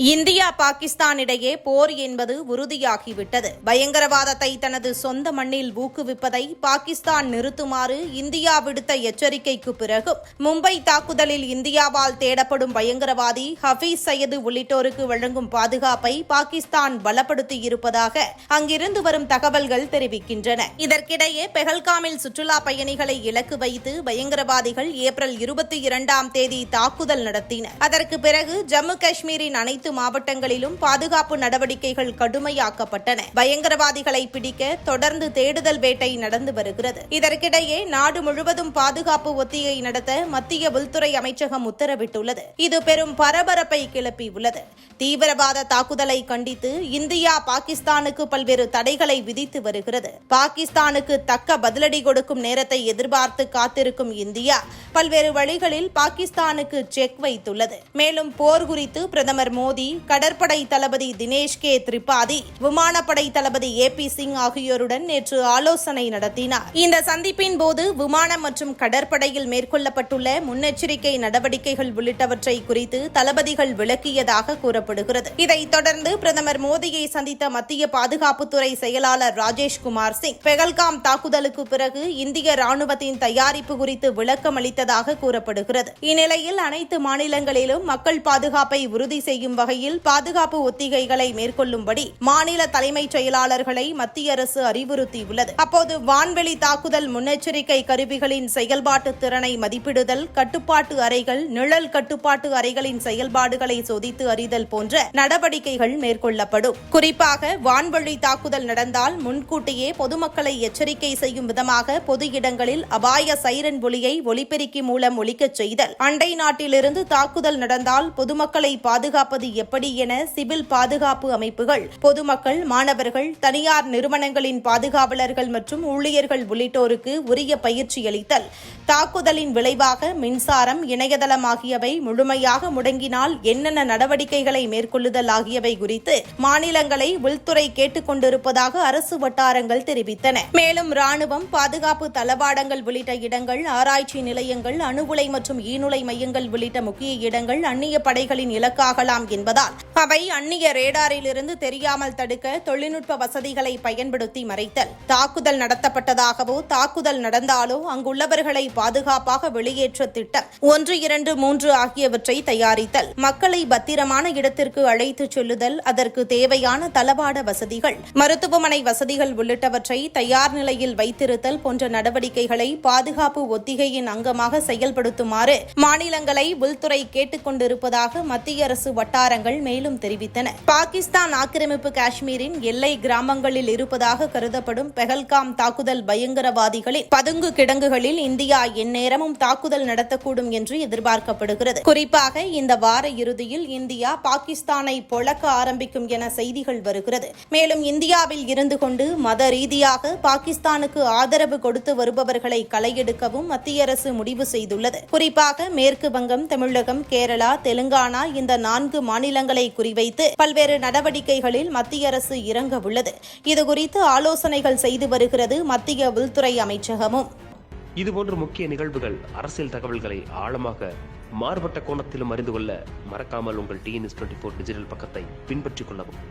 India Pakistan இடையே போர் என்பது உறுதியாகிவிட்டது. பயங்கரவாதத்தை தனது சொந்த மண்ணில் ஊக்குவிப்பதை பாகிஸ்தான் நிறுத்துமாறு இந்தியா விடுத்த எச்சரிக்கைக்கு பிறகு மும்பை தாக்குதலில் இந்தியாவால் தேடப்படும் பயங்கரவாதி ஹபீஸ் சையது உள்ளிட்டோருக்கு வழங்கும் பாதுகாப்பை பாகிஸ்தான் பலப்படுத்தியிருப்பதாக அங்கிருந்து வரும் தகவல்கள் தெரிவிக்கின்றன. இதற்கிடையே பெஹல்காமில் சுற்றுலா பயணிகளை இலக்கு வைத்து பயங்கரவாதிகள் ஏப்ரல் இருபத்தி இரண்டாம் தேதி தாக்குதல் நடத்தின அதற்கு பிறகு ஜம்மு காஷ்மீரின் அனைத்து மாவட்டங்களிலும் பாதுகாப்பு நடவடிக்கைகள் கடுமையாக்கப்பட்டன. பயங்கரவாதிகளை பிடிக்க தொடர்ந்து தேடுதல் வேட்டை நடந்து வருகிறது. இதற்கிடையே நாடு முழுவதும் பாதுகாப்பு ஒத்திகை நடத்த மத்திய உள்துறை அமைச்சகம் உத்தரவிட்டுள்ளது. இது பெரும் பரபரப்பை கிளப்பியுள்ளது. தீவிரவாத தாக்குதலை கண்டித்து இந்தியா பாகிஸ்தானுக்கு பல்வேறு தடைகளை விதித்து வருகிறது. பாகிஸ்தானுக்கு தக்க பதிலடி கொடுக்கும் நேரத்தை எதிர்பார்த்து காத்திருக்கும் இந்தியா பல்வேறு வழிகளில் பாகிஸ்தானுக்கு செக் வைத்துள்ளது. மேலும் போர் குறித்து பிரதமர் மோடி கடற்படை தளபதி தினேஷ் கே. திரிபாதி விமானப்படை தளபதி ஏ. பி. சிங் ஆகியோருடன் நேற்று ஆலோசனை நடத்தினார். இந்த சந்திப்பின் போது விமானம் மற்றும் கடற்படையில் மேற்கொள்ளப்பட்டுள்ள முன்னெச்சரிக்கை நடவடிக்கைகள் உள்ளிட்டவற்றை குறித்து தளபதிகள் விளக்கியதாக கூறப்படுகிறது. இதைத் தொடர்ந்து பிரதமர் மோடியை சந்தித்த மத்திய பாதுகாப்புத்துறை செயலாளர் ராஜேஷ்குமார் சிங் பெகல்காம் தாக்குதலுக்கு பிறகு இந்திய ராணுவத்தின் தயாரிப்பு குறித்து விளக்கம் அளித்ததாக கூறப்படுகிறது. இந்நிலையில் அனைத்து மாநிலங்களிலும் மக்கள் பாதுகாப்பை உறுதி செய்யும் வகையில் பாதுகாப்பு ஒத்திகைகளை மேற்கொள்ளும்படி மாநில தலைமைச் செயலாளர்களை மத்திய அரசு அறிவுறுத்தியுள்ளது. அப்போது வான்வெளி தாக்குதல் முன்னெச்சரிக்கை கருவிகளின் செயல்பாட்டு திறனை மதிப்பிடுதல் கட்டுப்பாட்டு அறைகள் நிழல் கட்டுப்பாட்டு அறைகளின் செயல்பாடுகளை சோதித்து அறிதல் போன்ற நடவடிக்கைகள் மேற்கொள்ளப்படும். குறிப்பாக வான்வழி தாக்குதல் நடந்தால் முன்கூட்டியே பொதுமக்களை எச்சரிக்கை செய்யும் விதமாக பொது இடங்களில் அபாய சைரன் ஒலியை ஒலிபெருக்கி மூலம் ஒலிக்கச் செய்தல். அண்டை நாட்டிலிருந்து தாக்குதல் நடந்தால் பொதுமக்களை பாதுகாப்பது எப்படி என சிவில் பாதுகாப்பு அமைப்புகள் பொதுமக்கள் மாணவர்கள் தனியார் நிறுவனங்களின் பாதுகாவலர்கள் மற்றும் ஊழியர்கள் உள்ளிட்டோருக்கு உரிய பயிற்சி அளித்தல் தாக்குதலின் விளைவாக மின்சாரம் இணையதளம் ஆகியவை முழுமையாக முடங்கினால் என்னென்ன நடவடிக்கைகளை மேற்கொள்ளுதல் ஆகியவை குறித்து மாநிலங்களை உள்துறை கேட்டுக் கொண்டிருப்பதாக அரசு வட்டாரங்கள் தெரிவித்தன. மேலும் ராணுவம் பாதுகாப்பு தளவாடங்கள் உள்ளிட்ட இடங்கள் ஆராய்ச்சி நிலையங்கள் அணுகுலை மற்றும் ஈனுலை மையங்கள் உள்ளிட்ட முக்கிய இடங்கள் அந்நிய படைகளின் இலக்காகலாம் என்பதால் அவை அந்நிய ரேடாரிலிருந்து தெரியாமல் தடுக்க தொழில்நுட்ப வசதிகளை பயன்படுத்தி மறைத்தல். தாக்குதல் நடத்தப்பட்டதாகவோ தாக்குதல் நடந்தாலோ அங்குள்ளவர்களை பாதுகாப்பாக வெளியேற்ற திட்டம் ஒன்று இரண்டு மூன்று ஆகியவற்றை தயாரித்தல். மக்களை பத்திரமான இடத்திற்கு அழைத்துச் செல்லுதல் அதற்கு தேவையான தளவாட வசதிகள் மருத்துவமனை வசதிகள் உள்ளிட்டவற்றை தயார் நிலையில் வைத்திருத்தல் போன்ற நடவடிக்கைகளை பாதுகாப்பு ஒத்திகையின் அங்கமாக செயல்படுத்துமாறு மாநிலங்களை உள்துறை கேட்டுக் கொண்டிருப்பதாக மத்திய அரசு வட்டார வட்டாரங்கள் மேலும் தெரிவித்தன. பாகிஸ்தான் ஆக்கிரமிப்பு காஷ்மீரின் எல்லை கிராமங்களில் இருப்பதாக கருதப்படும் பெஹல்காம் தாக்குதல் பயங்கரவாதிகளின் பதுங்கு கிடங்குகளில் இந்தியா எந்நேரமும் தாக்குதல் நடத்தக்கூடும் என்று எதிர்பார்க்கப்படுகிறது. குறிப்பாக இந்த வார இறுதியில் இந்தியா பாகிஸ்தானை பொழக்க ஆரம்பிக்கும் என செய்திகள் வருகிறது. மேலும் இந்தியாவில் இருந்து கொண்டு மத ரீதியாக பாகிஸ்தானுக்கு ஆதரவு கொடுத்து வருபவர்களை களையெடுக்கவும் மத்திய அரசு முடிவு செய்துள்ளது. குறிப்பாக மேற்கு வங்கம் தமிழகம் கேரளா தெலுங்கானா இந்த நான்கு மாநில மாநிலங்களை குறிவைத்து பல்வேறு நடவடிக்கைகளில் மத்திய அரசு இறங்க உள்ளது இதுகுறித்து ஆலோசனைகள் செய்து வருகிறது மத்திய உள்துறை அமைச்சகமும். இதுபோன்ற முக்கிய நிகழ்வுகள் அரசியல் தகவல்களை ஆழமாக மாறுபட்ட கோணத்திலும் அறிந்து கொள்ள மறக்காமல் உங்கள் டிஎன்எஸ் டுவெண்ட்டி ஃபோர் டிஜிட்டல் பக்கத்தை பின்பற்றிக் கொள்ளவும்.